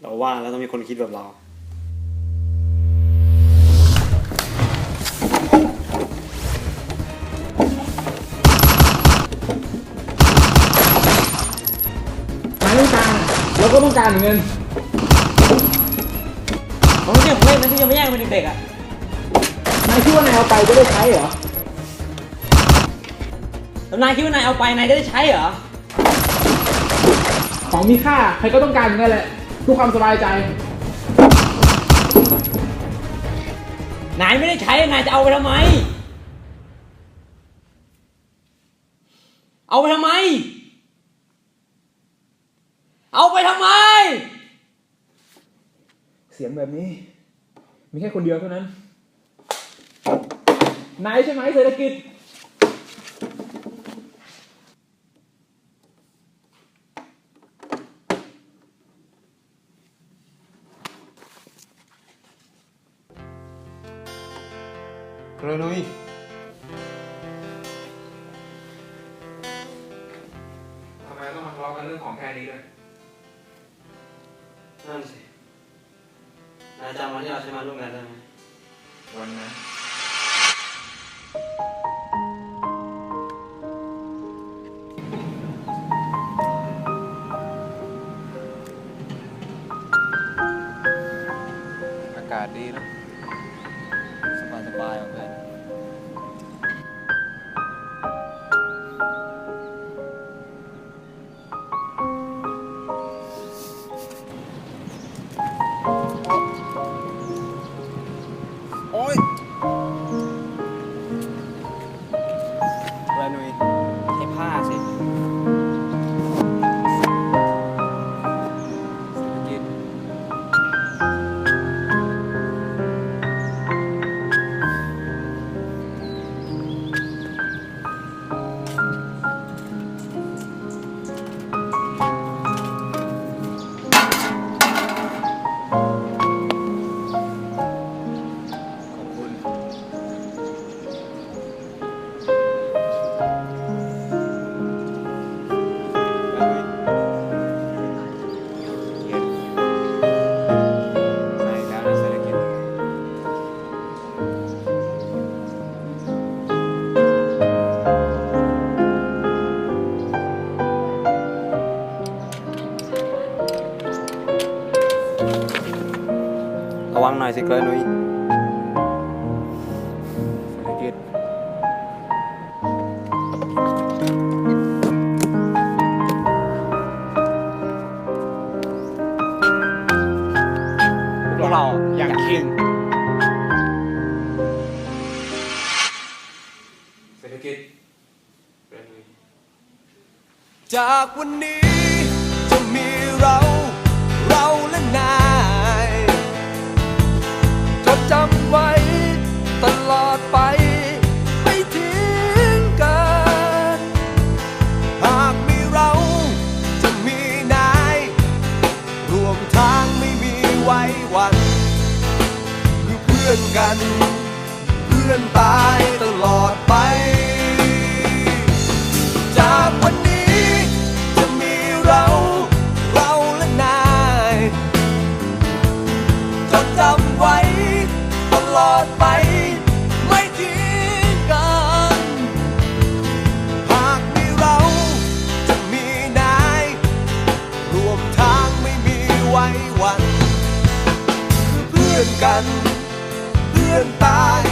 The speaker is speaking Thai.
เราว่าแล้วต้องมีคนคิดแบบเรานายต้องการเราก็ต้องการเงินผมไม่ใช่ของเล่นนะที่จะไม่แย่งเป็นเด็กๆอะนายคิดว่านายเอาไปจะได้ใช้เหรอแล้วนายคิดว่านายเอาไปนายจะได้ใช้เหรอ ของมีค่าใครก็ต้องการอย่างนั้นแหละ เพื่อความสบายใจ นายไม่ได้ใช้นายจะเอาไปทำไม เอาไปทำไม เอาไปทำไม เสียงแบบนี้ มีแค่คนเดียวเท่านั้น นายใช่ไหมเศรษฐกิจ กระนุยทำไมต้องมาทะเลาะกันเรื่องของแค่นี้ด้วยนั่นสินายจำวันที่เราใช้มาร่วมกันได้ไหมวันนั้นอากาศดีนะ สบา ระวังหน่อยสิกระนุยเศรษฐกิจพวกเราอย่างคิงเศรษฐกิจกระนุยจากวันนี้จะมีเราเรา ไว้วันคือเพื่อนกัน เพื่อนตายตลอดไป จากวันนี้จะมีเรา เราและนายจดจำไว้ตลอดไป อเพื่อนกัน เพื่อนตาย